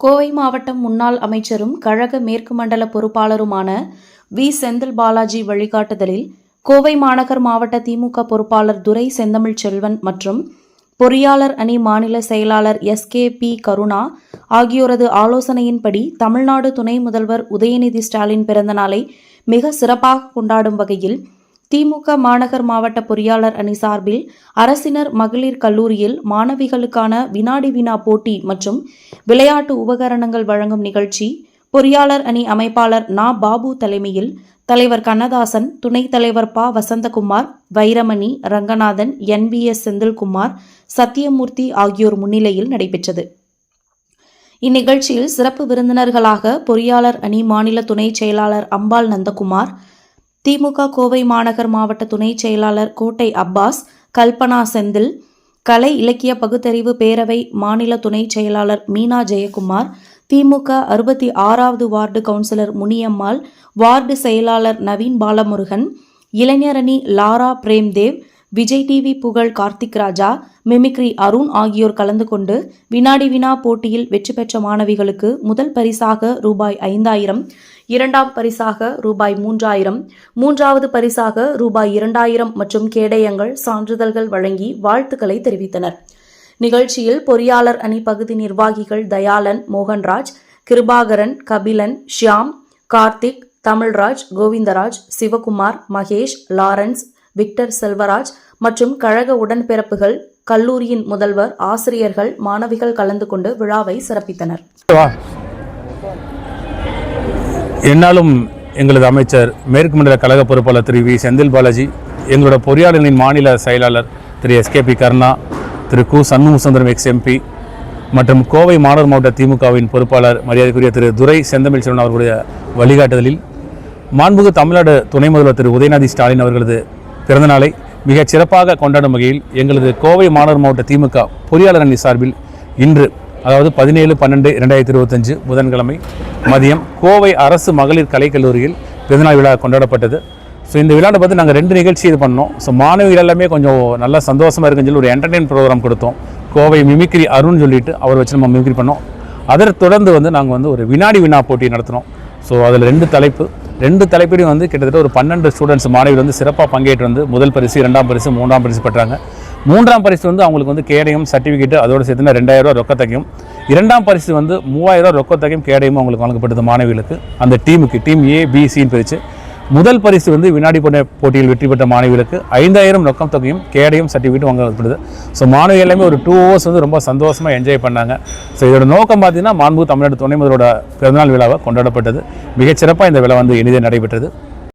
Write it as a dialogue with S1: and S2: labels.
S1: கோவை மாவட்டம் முன்னாள் அமைச்சரும் கழக மேற்கு மண்டல பொறுப்பாளருமான வி. செந்தில் பாலாஜி வழிகாட்டுதலில் கோவை மாநகர் மாவட்ட திமுக பொறுப்பாளர் துரை செந்தமிழ் செல்வன் மற்றும் பொறியாளர் அணி மாநில செயலாளர் எஸ். கே. பி. கருணா ஆகியோரது ஆலோசனையின்படி தமிழ்நாடு துணை முதல்வர் உதயநிதி ஸ்டாலின் பிறந்தநாளை மிக சிறப்பாக கொண்டாடும் வகையில் திமுக மாநகர் மாவட்ட பொறியாளர் அணி சார்பில் அரசினர் மகளிர் கல்லூரியில் மாணவிகளுக்கான வினாடி வினா போட்டி மற்றும் விளையாட்டு உபகரணங்கள் வழங்கும் நிகழ்ச்சி பொறியாளர் அணி அமைப்பாளர் நா. பாபு தலைமையில் தலைவர் கண்ணதாசன் துணைத் தலைவர் ப. Vasanthakumar Vairamani Ranganathan N. V. S. Senthilkumar Sathyamoorthy ஆகியோர் முன்னிலையில் நடைபெற்றது. இந்நிகழ்ச்சியில் சிறப்பு விருந்தினர்களாக பொறியாளர் அணி மாநில துணைச் செயலாளர் அம்பாள் நந்தகுமார் திமுக கோவை மாநகர் மாவட்ட துணைச் செயலாளர் கோட்டை அப்பாஸ் கல்பனா செந்தில் கலை இலக்கிய பகுத்தறிவு பேரவை மாநில துணைச் செயலாளர் மீனா ஜெயக்குமார் திமுக அறுபத்தி ஆறாவது வார்டு கவுன்சிலர் முனியம்மாள் வார்டு செயலாளர் நவீன் பாலமுருகன் இளைஞரணி லாரா பிரேம்தேவ் விஜய் டிவி புகழ் கார்த்திக் ராஜா மிமிக்ரி அருண் ஆகியோர் கலந்து கொண்டு வினாடி வினா போட்டியில் வெற்றி பெற்ற மாணவிகளுக்கு முதல் பரிசாக ரூபாய் ஐந்தாயிரம் இரண்டாம் பரிசாக ரூபாய் மூன்றாயிரம் மூன்றாவது பரிசாக ரூபாய் இரண்டாயிரம் மற்றும் கேடயங்கள் சான்றிதழ்கள் வழங்கி வாழ்த்துக்களை தெரிவித்தனர். நிகழ்ச்சியில் பொறியாளர் அணி பகுதி நிர்வாகிகள் தயாளன் மோகன்ராஜ் கிருபாகரன் கபிலன் ஷியாம் கார்த்திக் தமிழ்ராஜ் கோவிந்தராஜ் சிவகுமார் மகேஷ் லாரன்ஸ் விக்டர் செல்வராஜ் மற்றும் கழக உடன்பிறப்புகள் கல்லூரியின் முதல்வர் ஆசிரியர்கள் மாணவிகள் கலந்து கொண்டு விழாவை சிறப்பித்தனர்.
S2: என்னாலும் எங்களது அமைச்சர் மேற்கு மண்டல கழக பொறுப்பாளர் திரு வி செந்தில் பாலாஜி எங்களோட பொறியாளர்களின் மாநில செயலாளர் Thiru SKB Karuna Thiru Ku Shanmugasundaram ex MP மற்றும் கோவை மாணவர் மாவட்ட திமுகவின் பொறுப்பாளர் மரியாதைக்குரிய திரு துரை செந்தமிழ் செல்வன் அவர்களுடைய வழிகாட்டுதலில் மாண்புகு தமிழ்நாடு துணை முதல்வர் திரு உதயநிதி ஸ்டாலின் அவர்களது பிறந்தநாளை மிகச் சிறப்பாக கொண்டாடும் வகையில் எங்களது கோவை மாணவர் மாவட்ட திமுக பொறியாளர் அணி சார்பில் இன்று அதாவது பதினேழு பன்னெண்டு இரண்டாயிரத்தி இருபத்தஞ்சு புதன்கிழமை மதியம் கோவை அரசு மகளிர் கலைக்கல்லூரியில் பிறந்தநாள் விழா கொண்டாடப்பட்டது. ஸோ இந்த விழாவை பார்த்து நாங்கள் ரெண்டு நிகழ்ச்சி இது பண்ணோம். ஸோ மாணவிகள் எல்லாமே கொஞ்சம் நல்லா சந்தோஷமாக இருக்குன்னு சொல்லி ஒரு என்டர்டெயின் ப்ரோக்ராம் கொடுத்தோம். கோவை மிமிக்ரி அருண் சொல்லிட்டு அவர் வச்சு நம்ம மிமிக்ரி பண்ணோம். அதை தொடர்ந்து வந்து நாங்கள் வந்து ஒரு வினாடி வினா போட்டி நடத்தினோம். ஸோ அதில் ரெண்டு தலைப்பு. ரெண்டு தலைப்பிலையும் வந்து கிட்டத்தட்ட ஒரு பன்னெண்டு ஸ்டூடெண்ட்ஸ் மாணவிகள் வந்து சிறப்பாக பங்கேற்று வந்து முதல் பரிசு இரண்டாம் பரிசு மூன்றாம் பரிசு பெற்றாங்க. மூன்றாம் பரிசு வந்து அவங்களுக்கு வந்து கேடயம் சர்டிஃபிகேட் அதோடு சேர்த்துனா ரெண்டாயிரம் ரூபா ரொக்கத்தகையும் இரண்டாம் பரிசு வந்து மூவாயிரம் ரூபா ரொக்கத்தகையும் கேடயமும் அவங்களுக்கு வழங்கப்பட்டது மாணவிகளுக்கு. அந்த டீமுக்கு டீம் ஏ பிசின்னு பிரித்து முதல் பரிசு வந்து வினாடி போன போட்டியில் வெற்றி பெற்ற மாணவிகளுக்கு ஐந்தாயிரம் ரொக்கம் தொகையும் கேடையும் சர்டிஃபிகேட்டும் வாங்கப்படுது ஸோ மாணவிகள் எல்லாமே ஒரு டூ ஹவர்ஸ் வந்து ரொம்ப சந்தோஷமாக என்ஜாய் பண்ணாங்க. ஸோ இதோட நோக்கம் பார்த்தீங்கன்னா மாண்பு தமிழ்நாடு துணை முதலோட பிறந்தநாள் விழாவை கொண்டாடப்பட்டது. மிகச்சிறப்பாக இந்த விழா வந்து இனிதே நடைபெற்றது.